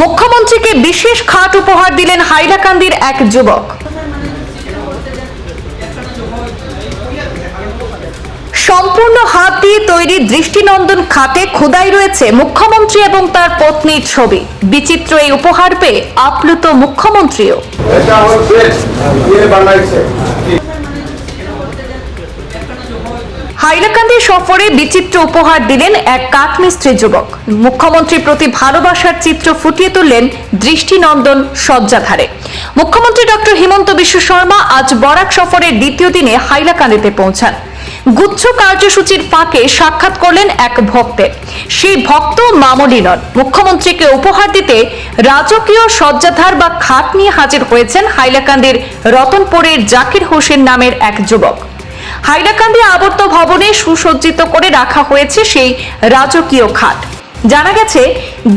মুখ্যমন্ত্রীকে বিশেষ খাট উপহার দিলেন হাইলাকান্দির এক যুবক। সম্পূর্ণ হাত দিয়ে তৈরি দৃষ্টিনন্দন খাটে খোদাই রয়েছে মুখ্যমন্ত্রী এবং তার পত্নীর ছবি। বিচিত্র এই উপহার পেয়ে আপ্লুত মুখ্যমন্ত্রীও। হাইলাকান্দি সফরে বিচিত্র উপহার দিলেন এক কাঠমিস্ত্রি যুবক। মুখ্যমন্ত্রীর প্রতি ভালোবাসার চিত্র ফুটিয়ে তুললেন দৃষ্টিনন্দন শয্যাধারে। মুখ্যমন্ত্রী ডক্টর হিমন্ত বিশ্ব শর্মা আজ বরাক সফরের দ্বিতীয় দিনে হাইলাকান্দিতে পৌঁছান। গুচ্ছ কার্যসূচির ফাঁকে সাক্ষাৎ করলেন এক ভক্তের। সেই ভক্ত মামনি নন। মুখ্যমন্ত্রীকে উপহার দিতে রাজকীয় শয্যাধার বা খাট নিয়ে হাজির হয়েছেন হাইলাকান্দির রতনপুরের জাকির হোসেন নামের এক যুবক। হাইলাকান্দি আবর্ত ভবনে সুসজ্জিত করে রাখা হয়েছে সেই রাজকীয় খাট। জানা গেছে,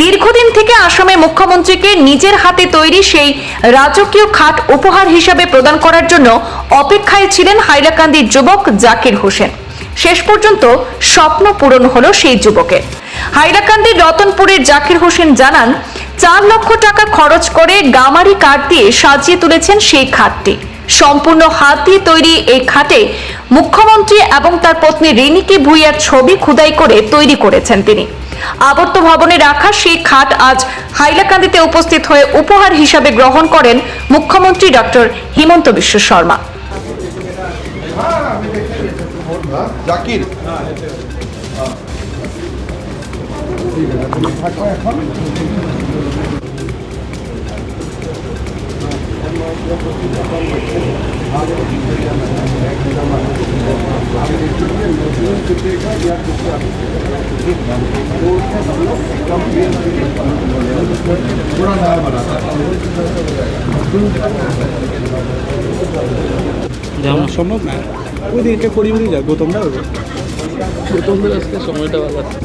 দীর্ঘদিন থেকে আসামে মুখ্যমন্ত্রীকে নিজের হাতে তৈরি সেই রাজকীয় খাট উপহার হিসাবে প্রদান করার জন্য অপেক্ষায় ছিলেন হাইলাকান্দির যুবক জাকির হোসেন। শেষ পর্যন্ত স্বপ্ন পূরণ হলো সেই যুবকের। হাইলাকান্দির রতনপুরের জাকির হোসেন জানান, চার লক্ষ টাকা খরচ করে গামারি কাঠ দিয়ে সাজিয়ে তুলেছেন সেই খাটটি। সম্পূর্ণ হাত দিয়ে তৈরি এই খাটে মুখ্যমন্ত্রী এবং তার পত্নী রিনিকি ভুইয়ার ছবি খুদাই করে তৈরি করেছেন তিনি। আবর্ত ভবনে রাখা সেই খাট আজ হাইলাকান্দিতে উপস্থিত হয়ে উপহার হিসাবে গ্রহণ করেন মুখ্যমন্ত্রী ডক্টর হিমন্ত বিশ্ব শর্মা। জাকির। যেমন সম্ভব না ওই দিকে পরিবারই যা গৌতমরা হবে গৌতমদের আজকে সময়টা ভালো আছে।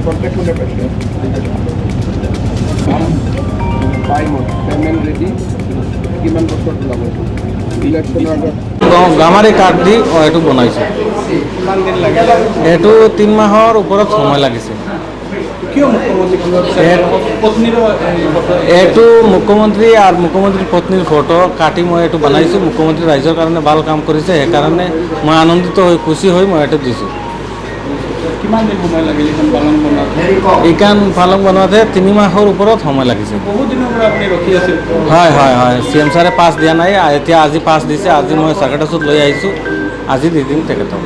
আগত গামাৰি কাঠ দি অঁ, এইটো বনাইছে। এইটো তিনি মাহৰ ওপৰত সময় লাগিছে। এইটো মুখ্যমন্ত্ৰী আৰু মুখ্যমন্ত্ৰীৰ পত্নীৰ ফটো কাটি মই এইটো বনাইছোঁ। মুখ্যমন্ত্ৰী ৰাইজৰ কাৰণে ভালো কাম কৰিছে। সেইকাৰণে মই আনন্দিত হৈ খুচি হৈ মই এইটো দিছোঁ। এইখন পালং বনাওঁতে তিনি মাহৰ ওপৰত সময় লাগিছে হয় হয় হয়। চি এম ছাৰে পাছ দিয়া নাই। এতিয়া আজি পাছ দিছে। আজি মই চাৰ্কাটাছত লৈ আহিছোঁ। আজি দি দিম তেখেতক।